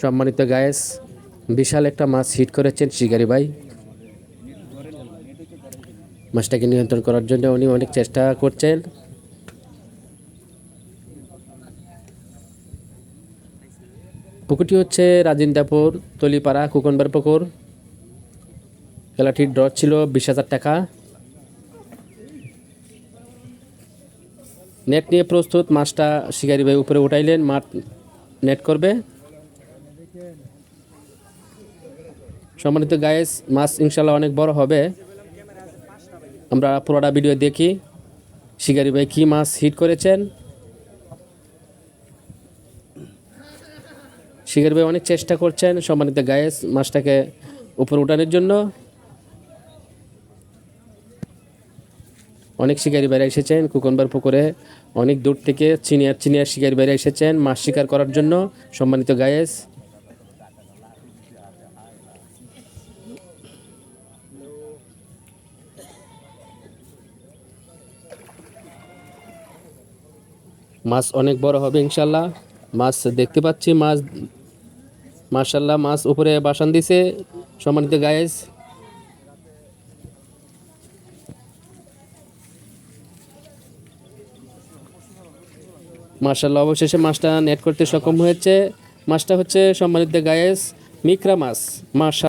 সম্মানিত গায়েস, বিশাল একটা মাছ হিট করেছেন শিকারি ভাই। মাছটাকে নিয়ন্ত্রণ করার জন্য উনি অনেক চেষ্টা করছেন। পুকুরটি হচ্ছে রাজিন্দাপুর, তলিপাড়া, কুকনবার পুকুর। খেলাটির ড্র ছিল বিশ হাজার টাকা। নেট নিয়ে প্রস্তুত, মাছটা শিকারি ভাই উপরে উঠাইলেন, মাঠ নেট করবে। সম্মানিত গায়েস মাছ ইনশাল্লাহ অনেক বড় হবে। আমরা পুরোটা ভিডিও দেখি। শিকারি ভাই কী মাছ হিট করেছেন? শিকারি ভাই অনেক চেষ্টা করছেন। সম্মানিত গায়েস মাছটাকে উপরে উঠানোর জন্য। অনেক শিকারি বাইরে এসেছেন কুকনবার পুকুরে। অনেক দূর থেকে চিনিয়ার চিনিয়ার শিকারি বাইরে এসেছেন মাছ শিকার করার জন্য। সম্মানিত গায়েস মাছ অনেক বড় হবে, ইনশাল্লাহ। মাছ দেখতে পাচ্ছি, মাছ মার্শাল্লাহ মাছ উপরে বাসান দিছে, সম্মানিত গায়েস মার্শাল্লাহ অবশেষে মাছটা নেট করতে সক্ষম হয়েছে। মাছটা হচ্ছে সম্মানিত গায়েস মিকরা মাছ মার্শাল